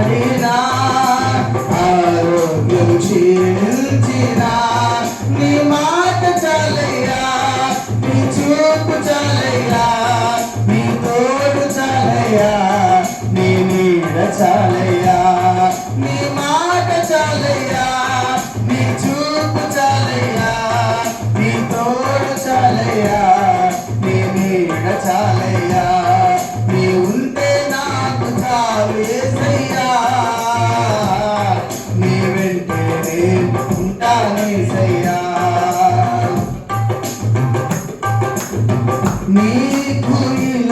మారినా ఆరోగ్యం క్షీణించినా నీ మాట చాలయ్యా నీ చూపు చాలయ్యా నీ తోడు చాలయ్యా నీ నీడ చాలయ్యా నీ మాట చాలయ్యా నీ చూపు చాలయ్యా నీ తోడు చాలయ్యా.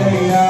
Hallelujah.